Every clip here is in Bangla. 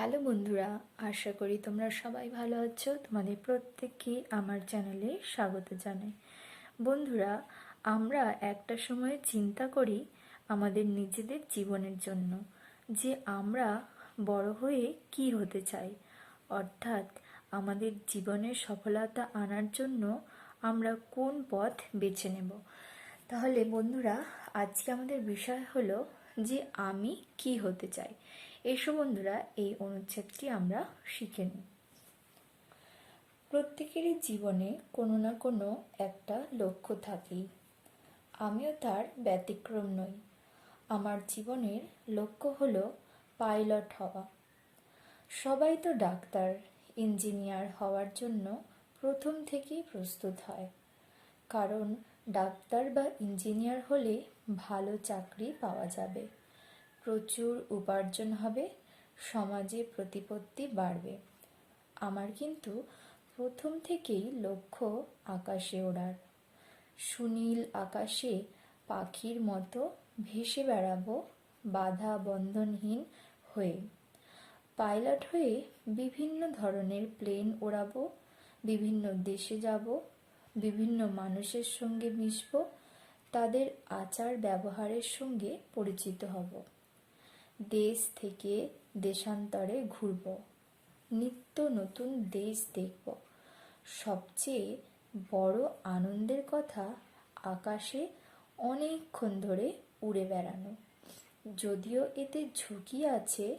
হ্যালো বন্ধুরা, আশা করি তোমরা সবাই ভালো আছো। তোমাদের প্রত্যেককে আমার চ্যানেলে স্বাগত জানাই। বন্ধুরা, আমরা একটা সময় চিন্তা করি আমাদের নিজেদের জীবনের জন্য, যে আমরা বড় হয়ে কি হতে চাই। অর্থাৎ আমাদের জীবনের সফলতা আনার জন্য আমরা কোন পথ বেছে নেব। তাহলে বন্ধুরা, আজকে আমাদের বিষয় হলো যে আমি কি হতে চাই। এসো বন্ধুরা, এই অনুচ্ছেদটি আমরা শিখে নিই। প্রত্যেকেরই জীবনে কোনো না কোনো একটা লক্ষ্য থাকেই। আমিও তার ব্যতিক্রম নই। আমার জীবনের লক্ষ্য হলো পাইলট হওয়া। সবাই তো ডাক্তার, ইঞ্জিনিয়ার হওয়ার জন্য প্রথম থেকেই প্রস্তুত হয়। কারণ ডাক্তার বা ইঞ্জিনিয়ার হলে ভালো চাকরি পাওয়া যাবে। প্রচুর উপার্জন হবে, সমাজে প্রতিপত্তি বাড়বে। আমার কিন্তু প্রথম থেকেই লক্ষ্য আকাশে ওড়ার। সুনীল আকাশে পাখির মতো ভেসে বেড়াবো বাধা বন্ধনহীন হয়ে। পাইলট হয়ে বিভিন্ন ধরনের প্লেন ওড়াবো, বিভিন্ন দেশে যাব, বিভিন্ন মানুষের সঙ্গে মিশব, তাদের আচার ব্যবহারের সঙ্গে পরিচিত হব। দেশ থেকে দেশান্তরে ঘুরব। নিত্য নতুন দেশ দেখব। সবচেয়ে বড় আনন্দের কথা আকাশে অনেকক্ষণ ধরে উড়ে বেড়ানো। যদিও এতে ঝুঁকি আছে,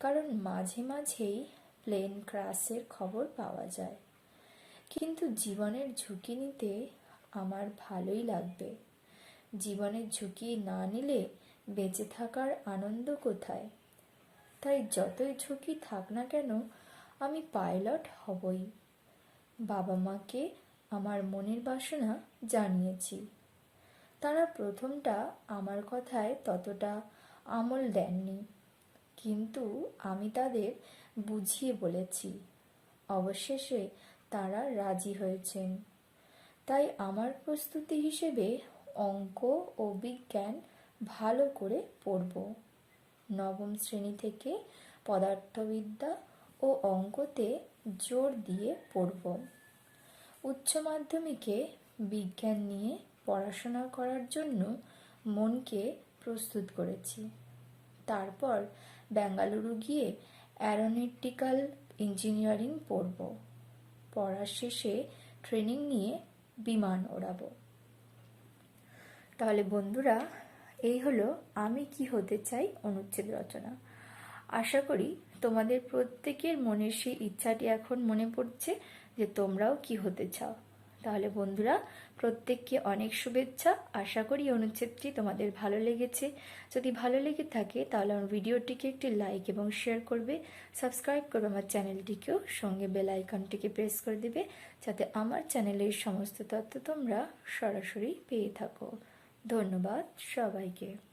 কারণ মাঝে মাঝেই প্লেন ক্রাশের খবর পাওয়া যায়। কিন্তু জীবনের ঝুঁকি নিতে আমার ভালোই লাগবে। জীবনের ঝুঁকি না নিলে বেঁচে থাকার আনন্দ কোথায়? তাই যতই ঝুঁকি থাক না কেন, আমি পাইলট হবই। বাবা মাকে আমার মনের বাসনা জানিয়েছি। তারা প্রথমটা আমার কথায় ততটা আমল দেননি। কিন্তু আমি তাদের বুঝিয়ে বলেছি। অবশেষে তারা রাজি হয়েছেন। তাই আমার প্রস্তুতি হিসেবে অঙ্ক ও বিজ্ঞান ভালো করে পড়ব। নবম শ্রেণি থেকে পদার্থবিদ্যা ও অঙ্কতে জোর দিয়ে পড়ব। উচ্চ মাধ্যমিকে বিজ্ঞান নিয়ে পড়াশোনা করার জন্য মনকে প্রস্তুত করেছি। তারপর বেঙ্গালুরু গিয়ে অ্যারোনটিক্যাল ইঞ্জিনিয়ারিং পড়ব। পড়ার শেষে ট্রেনিং নিয়ে বিমান ওড়াবো। তাহলে বন্ধুরা এই হলো আমি কি হতে চাই অনুচ্ছেদ রচনা। আশা করি তোমাদের প্রত্যেকের মনের সেই ইচ্ছাটি এখন মনে পড়ছে যে তোমরাও কি হতে চাও। তাহলে বন্ধুরা, প্রত্যেককে অনেক শুভেচ্ছা। আশা করি অনুচ্ছেদটি তোমাদের ভালো লেগেছে। যদি ভালো লেগে থাকে, তাহলে আমার ভিডিওটিকে একটি লাইক এবং শেয়ার করবে। সাবস্ক্রাইব করবে আমার চ্যানেলটিকেও। সঙ্গে বেল আইকনটিকে প্রেস করে দেবে, যাতে আমার চ্যানেলের সমস্ত তথ্য তোমরা সরাসরি পেয়ে থাকো। ধন্যবাদ সবাইকে।